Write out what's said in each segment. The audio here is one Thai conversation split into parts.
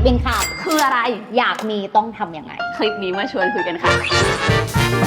passive income คืออะไร อยากมีต้องทำยังไง คลิปนี้มาชวนคุยกันค่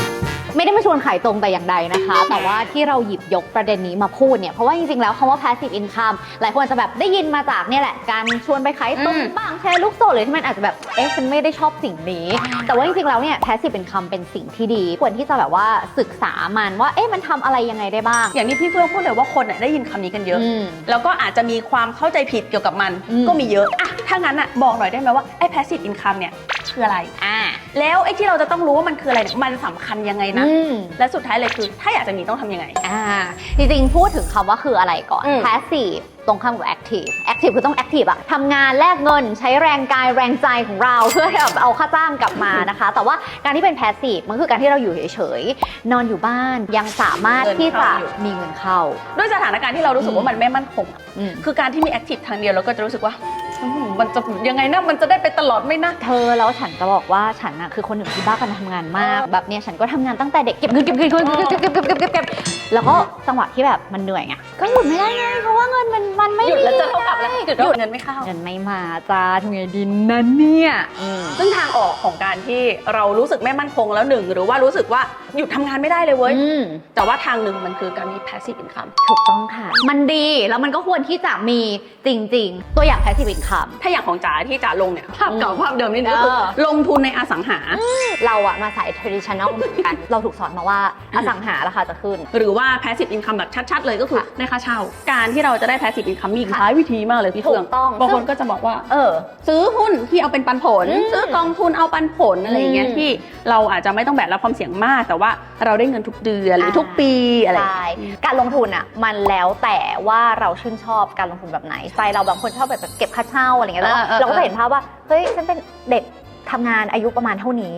ะ ไม่ได้มาชวนขายตรงแต่อย่างใดนะคะ แต่ว่าที่เราหยิบยกประเด็นนี้มาพูดเนี่ยเพราะว่าจริงๆแล้วคำว่า passive income หลายคนจะแบบได้ยินมาจากเนี่ยแหละการชวนไปขายตรงอืม บ้างแชร์ลูกโซ่หรือที่มันอาจจะแบบเอ๊ะฉันไม่ได้ชอบสิ่งนี้ แต่ว่าจริงๆแล้วเนี่ย passive income เป็นสิ่งที่ดี ควรที่จะแบบว่าศึกษามันว่าเอ๊ะมันทำอะไรยังไงได้บ้างอย่างที่พี่เฟื่องพูดเลยว่าคนน่ะได้ยินคำนี้กันเยอะ อืม แล้วก็อาจจะมีความเข้าใจผิดเกี่ยวกับมันอืม ก็มีเยอะอะถ้างั้นอะบอกหน่อยได้ไหมว่าไอ้ passive income เนี่ย คืออะไร อ่า แล้วไอ้ที่เราจะต้องรู้ว่ามันคืออะไรเนี่ยมันสำคัญยังไงนะ อืม และสุดท้ายเลยคือ ถ้าอยากจะมีต้องทำยังไง อ่าจริงๆ พูดถึงคำว่าคืออะไรก่อน อืม passive ตรงข้ามกับ active active คือต้อง active อะทำงานแลกเงินใช้แรงกายแรงใจของเรา เพื่อแบบเอาค่าจ้างกลับมานะคะ แต่ว่าการที่เป็น passive มันคือการที่เราอยู่เฉยๆ นอนอยู่บ้านยังสามารถที่จะมีเงินเข้าด้วยสถานการณ์ที่เรารู้สึกว่ามันไม่มั่นคงอะอืม คือการที่มี active ทางเดียวเราก็จะรู้สึกว่า อื้อหือมันจะยังไงนะมันจะได้ไปตลอดไหม่นะ เธอแล้วฉันจะบอกว่าฉันอะคือคนหนึ่งที่บ้าการทำงานมากแบบเนี้ยฉันก็ทำงานตั้งแต่เด็กเก็บเงินเก็บเงินเก็บเงินเก็บเก็บเก็บเก็บเก็บเก็บแล้วก็จังหวะที่แบบมันเหนื่อยไงก็หยุดไม่ได้ไงเพราะว่าเงินมันมันไม่หยุดมีแล้วจะเท่ากับแล้วหยุดแล้วเงินไม่เข้า เงินไม่มาจ้าทำไงดีนั่นเนี่ยอืม ซึ่งทางออกของการที่เรารู้สึกไม่มั่นคงแล้วหนึ่ง หรือว่ารู้สึกว่าหยุดทำงานไม่ได้เลยเว้ย อืมแต่ว่าทางหนึ่งมันคือการมี passive income ถูกต้องค่ะ มันดีแล้วมันก็ควรที่จะมีจริง ๆ ตัวอย่าง passive income ถ้าอย่างของจ๋าที่จ๋าลงเนี่ยภาพเก่าอืมภาพเดิมนี่ก็คือเออลงทุนในอสังหา เราอะมาสาย traditional เหมือนกัน เราถูกสอนมาว่าอสังหาราคาจะขึ้น หรือว่า passive income แบบชัดๆ เลยก็คือค่ะได้ค่าเช่า การที่เราจะได้ passive income มีอีกหลายวิธีมากเลยพี่เฟืองถูกต้องบางคนก็จะบอกว่า เออ ซื้อหุ้นที่เอาเป็นปันผลอืมซื้อกองทุนเอาปันผลอะไรอย่างเงี้ยอืมที่เราอาจจะไม่ต้องแบกรับความเสี่ยงมาก แต่ว่าเราได้เงินทุกเดือนหรืออ่าทุกปีอะไรอย่างใช่เงี้ยการลงทุนอะมันแล้วแต่ว่าเราชื่นชอบการลงทุนแบบไหนใจเราบางคนชอบแบบเก็บค่าเช่าอะไรเงี้ยแล้วเออเออเราก็จะเห็นภาพว่าเฮ้ยฉันเป็นเด็กทำงานอายุประมาณเท่านี้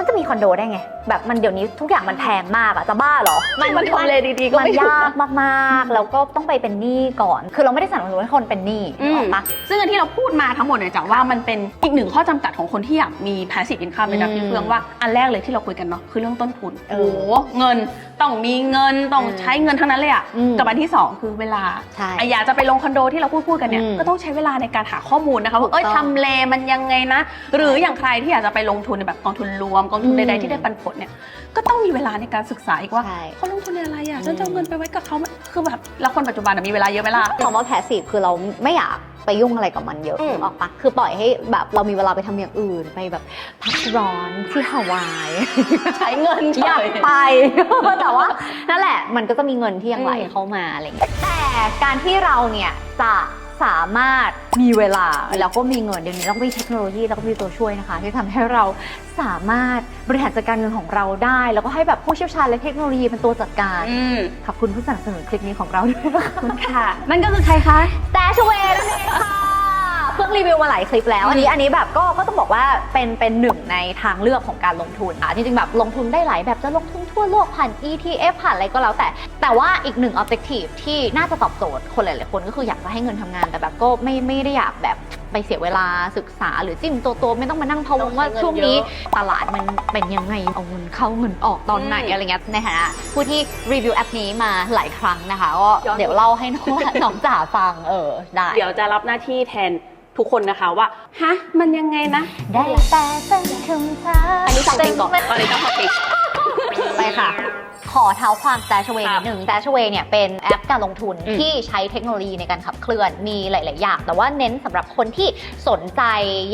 ฉันจะมีคอนโดได้ไง แบบมันเดี๋ยวนี้ทุกอย่างมันแพงมากอะจะบ้าเหรอ มันทำเลดีๆก็มันไม่ถูกยากมากๆ แล้วก็ต้องไปเป็นหนี้ก่อน คือเราไม่ได้สนับสนุนให้คนเป็นหนี้อืนึกมออกปะ ซึ่งอันที่เราพูดมาทั้งหมดเนี่ยจากว่ามันเป็นอีกหนึ่งข้อจำกัดของคนที่อยากมี passive income เลยนะอืมพี่เฟืองว่าอันแรกเลยที่เราคุยกันเนาะคือเรื่องต้นทุนเอโอ้อโหเงินต้องมีเงินต้องอืมใช้เงินทั้งนั้นเลยอะอืม กับอันที่สองคือเวลาใช่ไอะอยากจะไปลงคอนโดที่เราพูดพูดกันเนี่ยอืมก็ต้องใช้เวลาในการหาข้อมูลนะคะว่าเอ้ยถูกต้อง ทำเลมันยังไงนะ หรืออย่างใครที่อยากจะไปลงทุนในแบบกองทุนรวมกองทุนอืมใดๆที่ได้ปันผลเนี่ยก็ต้องมีเวลาในการศึกษาอีกว่าใช่เขาลงทุนในอะไรอะอืมฉันจะเอาเงินไปไว้กับเขาไหมคือแบบแล้วคนปัจจุบันอะมีเวลาเยอะไหมล่ะคำว่า passive คือเราไม่อยากไปยุ่งอะไรกับมันเยอะอืมนึกออกปะคือปล่อยให้แบบเรามีเวลาไปทำอย่างอื่นไปแบบพักร้อนที่ฮาวาย ใช้เงินอยากเฉไป แต่ว่านั่นแหละมันก็จะมีเงินที่ยังไหลอืมเข้ามาอะไรอย่างเงี้ยแต่การที่เราเนี่ยจะ สามารถมีเวลาแล้วก็มีเงินเดี๋ยวนี้ต้องมีเทคโนโลยีแล้วก็มีตัวช่วยนะคะ ที่ทำให้เราสามารถบริหารจัดการเงินของเราได้ แล้วก็ให้แบบผู้เชี่ยวชาญและเทคโนโลยีเป็นตัวจัดการอืมขอบคุณผู้สนับสนุนคลิปนี้ของเราด้วยนะคะค่ะนั่นก็คือใครคะแ a ชเวนั่นเองค่ะเพิ่งรีวิวมาหลายคลิปแล้ว อันนี้อันนี้แบบก็ก็ต้องบอกว่าเป็นเป็นหนึ่งในทางเลือกของการลงทุนอะจริงๆแบบลงทุนได้หลายแบบจะลงทุน ทั่วโลกผ่าน ETF ผ่านอะไรก็แล้วแต่ แต่ว่าอีกหนึ่ง objective ที่น่าจะตอบโจทย์คนหลาย ๆ คนก็คืออยากจะให้เงินทำงาน แต่แบบก็ไม่ไม่ได้อยากแบบไปเสียเวลาศึกษาหรือจิ้มตัวตัวๆไม่ต้องมานั่งพะวงว่าต้องใช้เงินช่วงนี้เยอะตลาดมันเป็นยังไงเอาเงินเข้าเงินออกตอนไหนอืมอะไรเงี้ยในฐานะผู้ที่รีวิวแอปนี้มาหลายครั้งนะคะก็ย้อนดูเดี๋ยวเล่าให้น้องน้องจ๋าฟังเออได้ เดี๋ยวจะรับหน้าที่แทนทุกคนนะคะว่าฮะมันยังไงนะ ได้แต่เป็นคำถามอันนี้ฟังเพลงก่อนตอนนี้ต้องฟังเพลง ไปค่ะ ขอเท้าความ s t a s h a w a y ครันิบดหนึ่ง s t a s h a w a y เนี่ยเป็นแอปการลงทุนอืมที่ใช้เทคโนโลยีในการขับเคลื่อนมีหลาย ๆ อย่าง แต่ว่าเน้นสำหรับคนที่สนใจ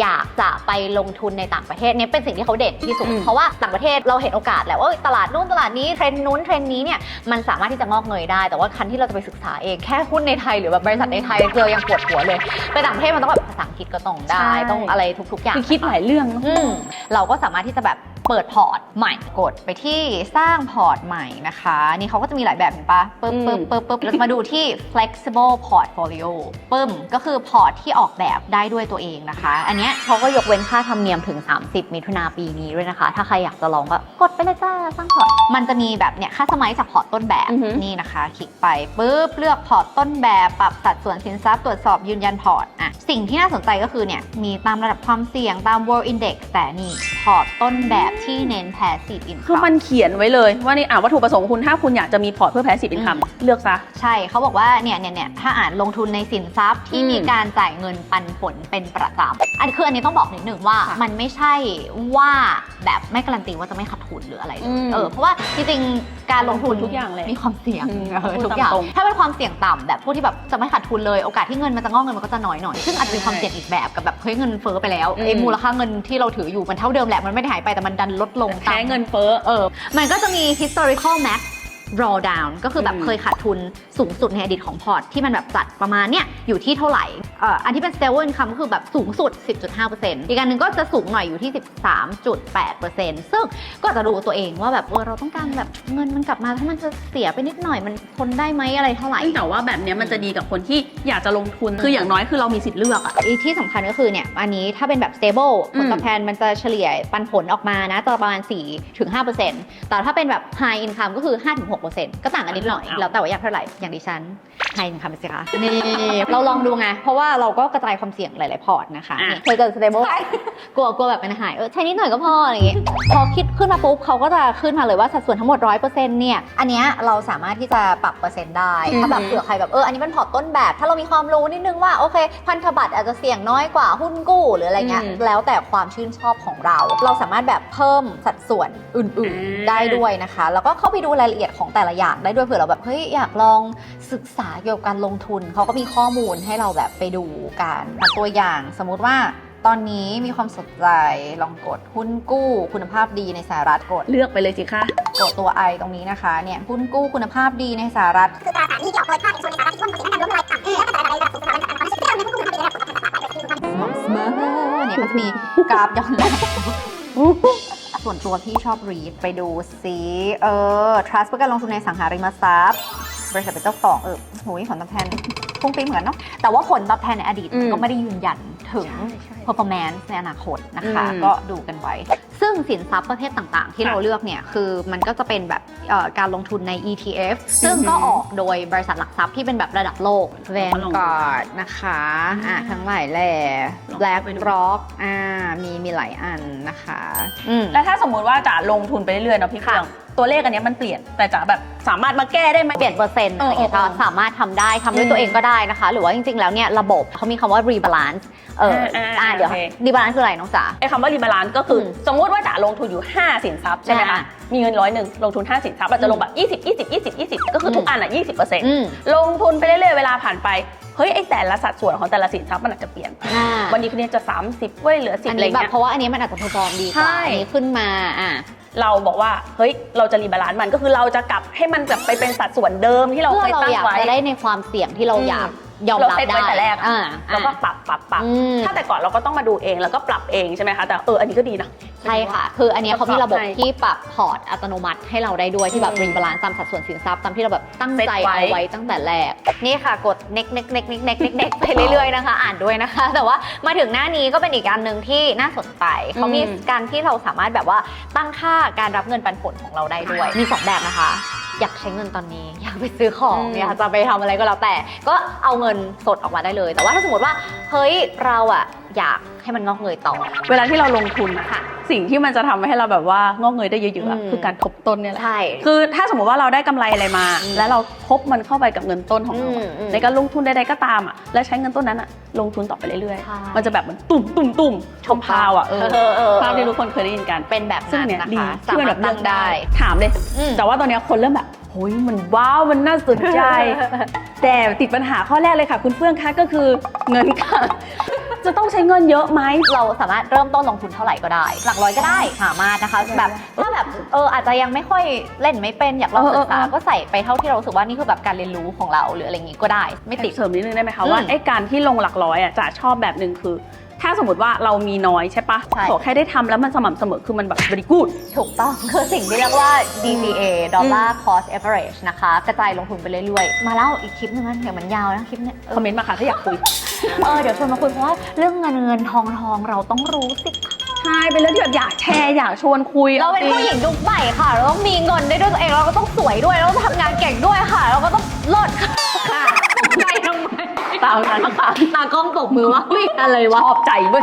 อยากจะไปลงทุนในต่างประเทศเนี่ยเป็นสิ่งที่เขาเด่นที่สุดอืมเพราะว่าต่างประเทศเราเห็นโอกาสแหละว่าเอ้ยตลาดนู้นตลาดนี้เทรนด์นู้นเทรนด์นี้เนี่ยมันสามารถที่จะงอกเงยได้ แต่ว่าคันที่เราจะไปศึกษาเองแค่หุ้นในไทยหรือแบบบริษัทในไทยเรายังปวดหัวเลย ไปต่างประเทศมันต้องแบบภาษาอังกฤษก็ต้องได้ใช่ต้องอะไรทุก ๆ อย่างคือคิดหลายเรื่องเนอะอืมเราก็สามารถที่จะแบบ เปิดพอร์ตใหม่กดไปที่สร้างพอร์ตใหม่นะคะ นี่เขาก็จะมีหลายแบบเห็นปะปึ๊บอืมปึ๊บปึ๊บปึ๊บเราจะมาดูที่ flexible portfolio ปึ้มก็คือพอร์ตที่ออกแบบได้ด้วยตัวเองนะคะ อันเนี้ยเขาก็ยกเว้นค่าธรรมเนียมถึง 30 มิถุนาปีนี้ด้วยนะคะ ถ้าใครอยากจะลองก็กดไปเลยจ้าสร้างพอร์ตมันจะมีแบบเนี่ยค่าสมัยจากพอร์ตต้นแบบอือหือนี่นะคะ คลิกไปปุ๊บเลือกพอร์ตต้นแบบปรับสัดส่วนสินทรัพย์ตรวจสอบยืนยันพอร์ตอะสิ่งที่น่าสนใจก็คือเนี่ยมีตามระดับความเสี่ยงตาม World Index แต่นี่พอร์ตต้นแบบที่เน้น passive คือ income มันเขียนไว้เลยว่านี่อ่าวัตถุประสงค์ของคุณถ้าคุณอยากจะมีพอร์ตเพื่อแพสซีฟอินคัมอืมเลือกซะ ใช่เขาบอกว่าเนี่ยเนี่ยเนี่ยถ้าอ่านลงทุนในสินทรัพย์ที่อืมมีการจ่ายเงินปันผลเป็นประจำอันคืออันนี้ต้องบอกนิดหนึ่งว่าค่ะมันไม่ใช่ว่าแบบไม่การันตีว่าจะไม่ขาดทุนหรืออะไรเลอืยม เออเพราะว่าจริงๆ การลงทุนทุกอย่างเลยมีความเสี่ยงอืมเออพูดทุกอย่างตามตรง ถ้าเป็นความเสี่ยงต่ำแบบพวกที่แบบจะไม่ขาดทุนเลยโอกาสที่เงินมันจะงอกเงินมันก็จะน้อยหน่อยซึ่งอาจจะมีความเสี่ยงอีกแบบกับแบบเฮ้ยเงินเฟ้อไปแล้วอืมไอ้มูลค่าเงินที่เราถืออยู่มันเท่าเดิมแหละมันไม่ได้หายไปแต่มันดันลดลงตามแพ้เงินเฟ้อ เออ มันก็จะมี historical max drawdown ก็คือแบบอืมเคยขาดทุนสูงสุดในอดีตของพอร์ตที่มันแบบจัดประมาณเนี้ยอยู่ที่เท่าไหร่เอ่ออันที่เป็น stable income ก็คือแบบสูงสุด 10.5%อีกอันหนึ่งก็จะสูงหน่อยอยู่ที่ 13.8%ซึ่งก็อาจจะดูตัวเองว่าแบบเออเราต้องการแบบเงินมันกลับมาถ้ามันจะเสียไปนิดหน่อยมันทนได้ไหมอะไรเท่าไหร่แต่ว่าแบบเนี้ยมันจะดีกับคนที่อยากจะลงทุนคืออย่างน้อยคือเรามีสิทธิ์เลือกอะอีกที่สำคัญก็คือเนี่ยอันนี้ถ้าเป็นแบบ stable อืผมลตอบแทนมันจะเฉลี่ยปันผลออกมานะจะประมาณ4-5%แต่ถ้าเป็นแบบ high income ก็คือ5-6%ก็ต่างกันนิดหน่อย แล้วแต่ว่าอยากเท่าไหร่ อย่างดิฉัน high income สิคะ นี่ เราลองดูไง เพราะว่าเราก็กระจายความเสี่ยงหลาย ๆ พอร์ตนะคะอะนี่เคยเจอ stable กลัวกลัวแบบเป็นหาย เออใช้นิดหน่อยก็พออะไรอย่างเงี้ย พอคิดขึ้นมาปุ๊บเขาก็จะขึ้นมาเลยว่าสัดส่วนทั้งหมด 100%เนี่ย อันเนี้ยเราสามารถที่จะปรับเปอร์เซ็นต์ได้ ถ้าแบบอือฮึเผื่อใครแบบเออ อันนี้เป็นพอร์ตต้นแบบ ถ้าเรามีความรู้นิดนึงว่าโอเคพันธบัตรอาจจะเสี่ยงน้อยกว่าหุ้นกู้หรืออะไรเงี้ยอืมแล้วแต่ความชื่นชอบของเรา เราสามารถแบบเพิ่มสัดส่วนอื่นอ่าๆได้ด้วยนะคะ แล้วก็เข้าไปดูรายละเอียดของแต่ละอย่างได้ด้วยเผื่อเราแบบเฮ้ยอยากลองศึกษาเกี่ยวกับการลงทุนเขาก็มีข้อมูลให้เราแบบไปดูกันตัวอย่างสมมุติว่าตอนนี้มีความสนใจลองกดหุ้นกู้คุณภาพดีในสหรัฐกดเลือกไปเลยสิคะกดตัว I ตรงนี้นะคะเนี่ยหุ้นกู้คุณภาพดีในสหรัฐคือตราสารหนี้ที่ออกโดยภาคเอกชนในสหรัฐที่ร่วมกับสินค้าการร่วมละลายต่ำและปัจจัยระดับสูงสถาบันการเงินที่เรามีผู้ถือหุ้นในระดับสูงสถาบันการเงินที่มีความสม่ำเสมอเนี่ยมันจะมีกราฟย้อนหลัง ส่วนตัวพี่ชอบรีดไปดูซิเออ trust เพื่อการลงทุนในสังหาริมทรัพย์ บริษัทเป็นเจ้าของเออโหยผลตอบแทนพุ่งปีเหมือนเนาะแต่ว่าผลตอบแทนในอดีตก็ไม่ได้ยืนยัน ถึงใช่ใช่ performance ในอนาคตนะคะ อืมก็ดูกันไว้ ซึ่งสินทรัพย์ประเภทต่างๆ ที่ค่ะเราเลือกเนี่ย คือมันก็จะเป็นแบบเอ่อการลงทุนใน ETF ซึ่งอือหือก็ออกโดยบริษัทหลักทรัพย์ที่เป็นแบบระดับโลกเราก็ลองดู Vanguard นะคะอะทั้งหลายแหล่ลอง Black ไปดู Rock อ่ามีมีหลายอันนะคะ อืม แล้วถ้าสมมุติว่าจะลงทุนไปเรื่อยๆเนาะพี่เฟือง ตัวเลขอันเนี้ยมันเปลี่ยนแต่จะแบบสามารถมาแก้ได้ไหม เปลี่ยนเปอร์เซ็นต์เออะไรอเงี้ยเอก็อเออสามารถทำได้ทำด้วยอืมตัวเองก็ได้นะคะ หรือว่าจริงๆ แล้วเนี่ยระบบเขามีคำว่า rebalance เอออ่าอ่าอ่าเดี๋ยว โอเค rebalance คืออะไรน้องจ๋า ไอ้คำว่ารีบาลานซ์ก็คืออมสมมุติว่าจะลงทุนอยู่ 5 สินทรัพย์ใช่ไหมอ่าคะมีเงินร้อยหนึ่งลงทุน 5 สินทรัพย์เราจะลงแบบ 20 20 20 20 ก็คือทุกอืมอันอะ 20เปอร์เซ็นต์อืมลงทุนไปเรื่อยๆ เวลาผ่านไป เฮ้ย ไอ้แต่ละสัดส่วนของแต่ละสินทรัพย์มันอาจจะเปลี่ยน อ่าวันนี้คืนนี้จะ 30เว้ยเหลือ 10อันอะไรนี้แบบเงี้ย เพราะว่าอันนี้มันอาจจะ perform ดีกใช่ ว่าอันนี้ขึ้นมาอ่า เราบอกว่าเฮ้ยเราจะรีบาลานซ์มันก็คือเราจะกลับให้มันแบบไปเป็นสัดส่วนเดิมที่เราเพื่เคอยเราตั้งอยากไว้ จะได้ในความเสี่ยงที่เราอืมอยากยอมเรารับเซตไว้ได้แต่แรกอะ อ่า แล้วก็อ่าปรับปรับปรับอืม ถ้าแต่ก่อนเราก็ต้องมาดูเองแล้วก็ปรับเองใช่ไหมคะแต่เอออันนี้ก็ดีนะ ใช่ค่ะ คืออันเนี้ยเขามีระบบให้ที่ปรับพอร์ตอัตโนมัติให้เราได้ด้วยที่แบบอืมรีบาลานซ์ตามสัดส่วนสินทรัพย์ตามที่เราแบบตั้งใจเซ็ตไว้เอาไว้ตั้งแต่แรก นี่ค่ะกด next next next next next next next ไปเรื่อยๆนะคะ อ่านด้วยนะคะ แต่ว่ามาถึงหน้านี้ก็เป็นอีกอันหนึ่งที่น่าสนใจเขามีอืมการที่เราสามารถแบบว่าตั้งค่าการรับเงินปันผลของเราได้ด้วย มีสองแบบนะคะ อยากใช้เงินตอนนี้ อยากไปซื้อของอืม อยากจะไปทำอะไรก็แล้วแต่ ก็เอาเงินสดออกมาได้เลย แต่ว่าถ้าสมมติว่าเฮ้ยเราอะอยากให้มันงอกเงยต่อ เวลาที่เราลงทุนอะค่ะสิ่งที่มันจะทำให้เราแบบว่างอกเงยได้เยอะๆอะอืม คือการทบต้นเนี่ยแหละ ใช่ คือถ้าสมมติว่าเราได้กำไรอะไรมา อืมแล้วเราทบมันเข้าไปกับเงินต้นของเราอืมอืมในการลงทุนใดๆก็ตามอะและใช้เงินต้นนั้นอะลงทุนต่อไปเรื่อยใช่ ๆ มันจะแบบเหมือนตุ่มตุ่มตุ่มชมพาวอะเออเออเออภาพที่ทุกคนเคยได้ยินกัน เป็นแบบซึ่งนั้นเนี่ยนะดีคะที่มันแบบสาเลืมาอรกถได้ได้ ถามเลย อืม แต่ว่าตอนเนี้ยคนเริ่มแบบโอ้ยมันว้าวมันน่าสนใจ แต่ติดปัญหาข้อแรกเลยค่ะ คุณเฟื่องคะก็คือเงินค่ะ จะต้องใช้เงินเยอะไหมเราสามารถเริ่มต้นลงทุนเท่าไหร่ก็ได้ หลักร้อยก็ได้สามารถนะคะแบบถ้าแบบเอออาจจะยังไม่ค่อยเล่นไม่เป็นอยากลองเออศึกษาเออเออก็ใส่ไปเท่าที่เรารู้สึกว่านี่คือแบบการเรียนรู้ของเราหรืออะไรอย่างงี้ก็ได้ ไม่ติดเสริมนิดนึงได้ไหมคะอืมว่าไอ้การที่ลงหลักร้อยอะจะชอบแบบหนึ่งคือ ถ้าสมมติว่าเรามีน้อยใช่ปะใช่ ขอแค่ได้ทำแล้วมันสม่ำเสมอคือมันแบบ very good ถูกต้อง คือสิ่งที่เรียกว่า DCA Dollar Cost Average นะคะ กระจายลงทุนไปเรื่อยๆ มาเล่าอีกคลิปหนึงนะเดี๋ยวมันยาวนะคลิปเนี้ยเอคอมอเมนต์มาค่ะถ้าอยากคุย เออเดี๋ยวชวนมาคุยเพราะว่าเรื่องเงินเงินทองทองเราต้องรู้สิ ใช่ เป็นเรื่องที่แบบอยากแชร์อยากชวนคุยเราเป็นผู้หญิงยุคใหม่ค่ะ เราต้องมีเงินได้ด้วยตัวเอง เราก็ต้องสวยด้วย เราต้องทำงานเก่งด้วยค่ะ เราก็ต้องเลิศค่ะ ตามนั้นนะคะตากล้องตบมือว่าเฮ้ยอะไรวะ ชอบใจเว้ย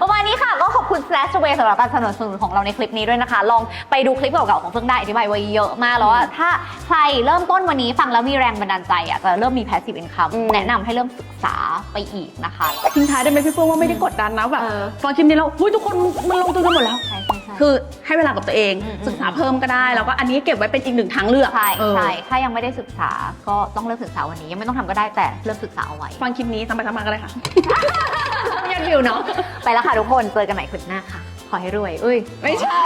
ประมาณนี้ค่ะ ก็ขอบคุณ Slash Away สำหรับการสนับสนุนของเราในคลิปนี้ด้วยนะคะ ลองไปดูคลิปเก่าๆของเฟื่องได้อธิบายไว้เยอะมากแล้วว่าถ้าใครเริ่มต้นวันนี้ฟังแล้วมีแรงบันดาลใจอะจะเริ่มมี passive income อืมแนะนำให้เริ่มศึกษาไปอีกนะคะ ทิ้งท้ายได้ไหมพี่เฟื่องว่าไม่ได้กดดันนะแบบเออ ฟังคลิปนี้แล้วหุ้ยทุกคนมันลงทุนกันหมดแล้ว ใช่ คือให้เวลากับตัวเอง อืม ศึกษาเพิ่มก็ได้ แล้วก็อันนี้เก็บไว้เป็นอีกหนึ่งทางเลือกใช่เออใช่ถ้ายังไม่ได้ศึกษาก็ต้องเริ่มศึกษาวันนี้ ยังไม่ต้องทำก็ได้แต่เริ่มศึกษาเอาไว้ ฟังคลิปนี้ซ้ำไปซ้ำมาก็ได้ค่ะ ยอดวิวเนาะ ไปแล้วค่ะทุกคน เจอกันใหม่คลิปหน้าค่ะ ขอให้รวย อุ้ย ไม่ใช่